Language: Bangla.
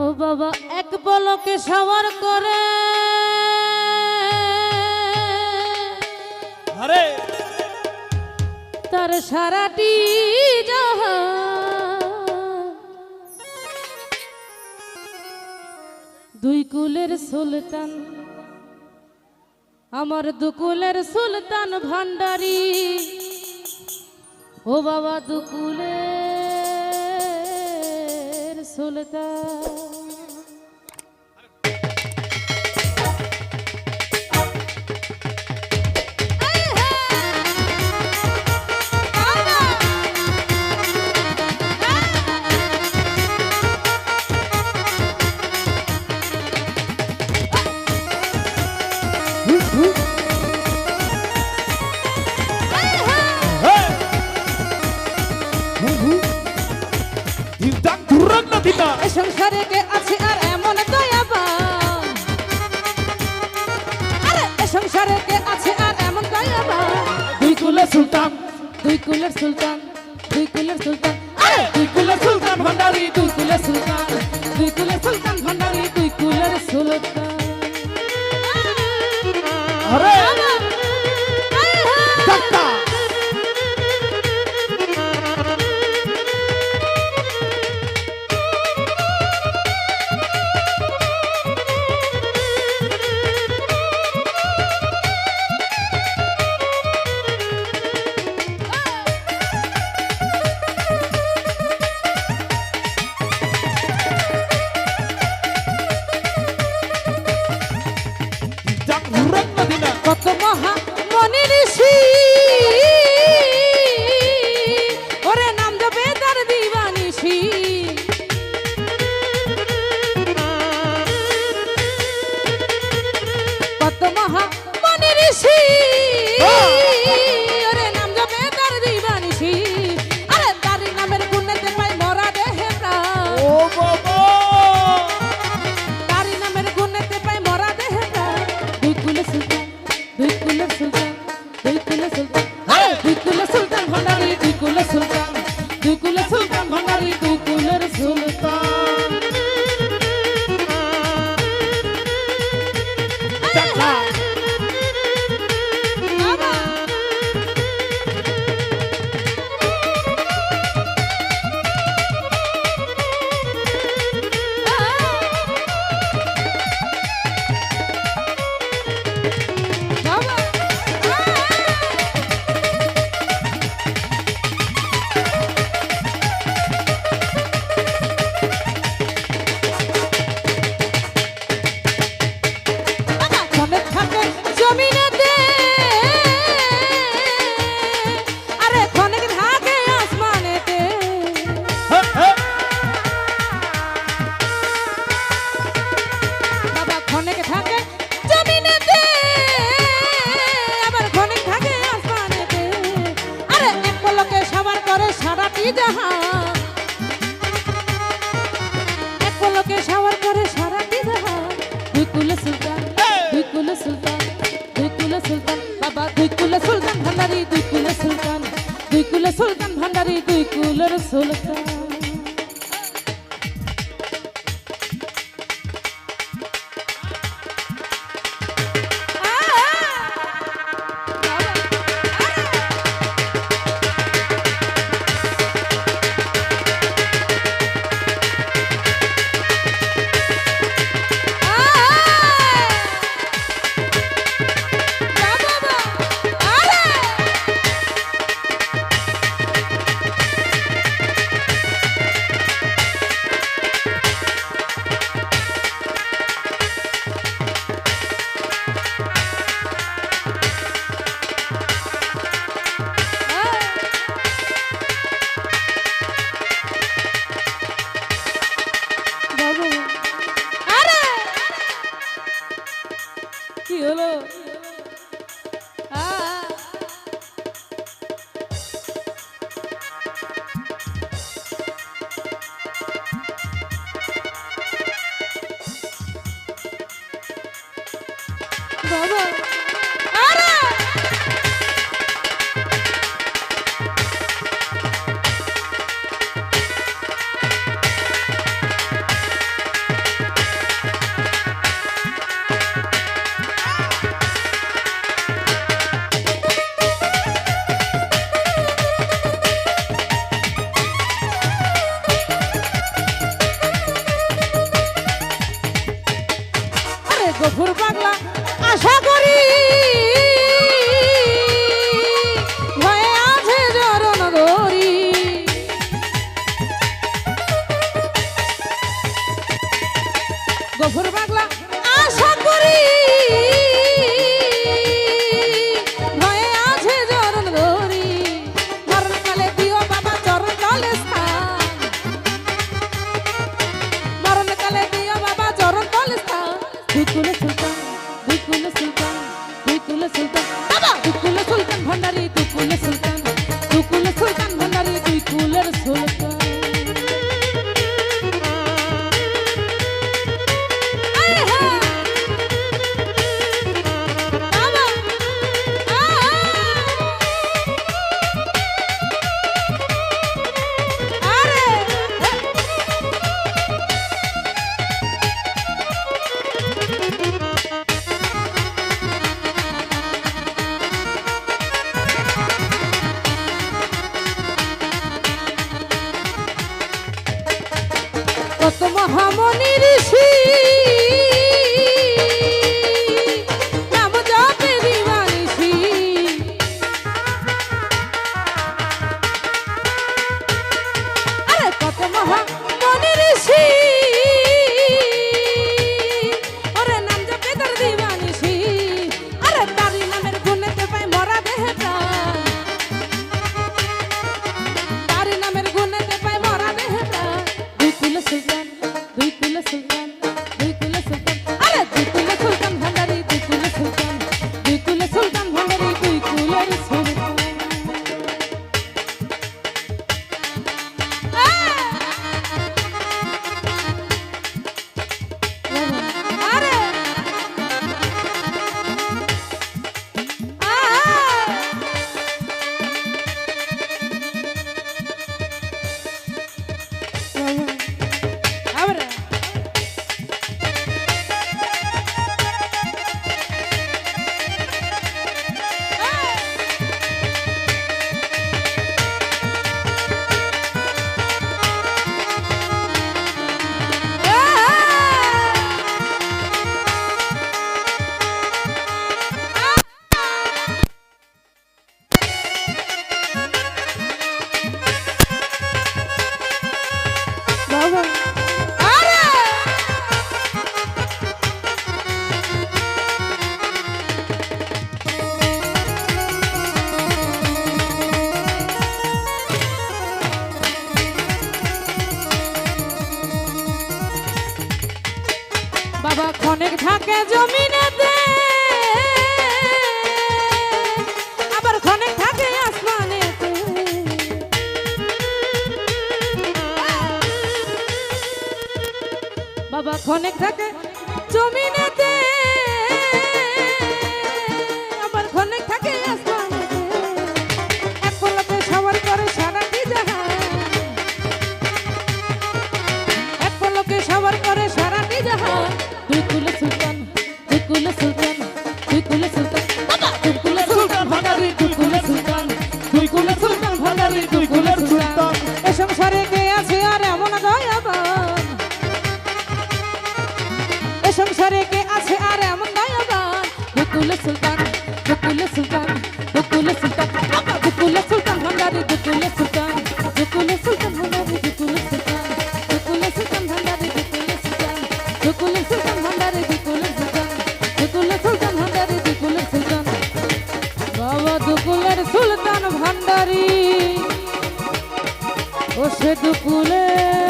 ও বাবা এক পলকে সবার করে। আরে। তার সারাটি দুই কুলের সুলতান আমার দুকুলের সুলতান ভান্ডারি। ও বাবা দুকুলের সুলতান না এ সংসারে কে আছে আর এমন দয়াবান। আরে এ সংসারে কে আছে আর এমন দয়াবান। দুই কুলে সুলতান। দুই কুলের সুলতান দুই কুলের সুলতান। আরে দুই কুলের সুলতান ভান্ডারি দুই কুলের সুলতান। দুই কুলের সুলতান ভান্ডারি দুই কুলের সুলতান। আরে দুই কুলে সুলতান দুই কুলে সুলতান বাবা দুই কুলে সুলতান ভান্ডারি দুই কুলে সুলতান দুই কুলে দুই কুলের সুলতান কুলের খনেক থাকে ও সে দুকুলের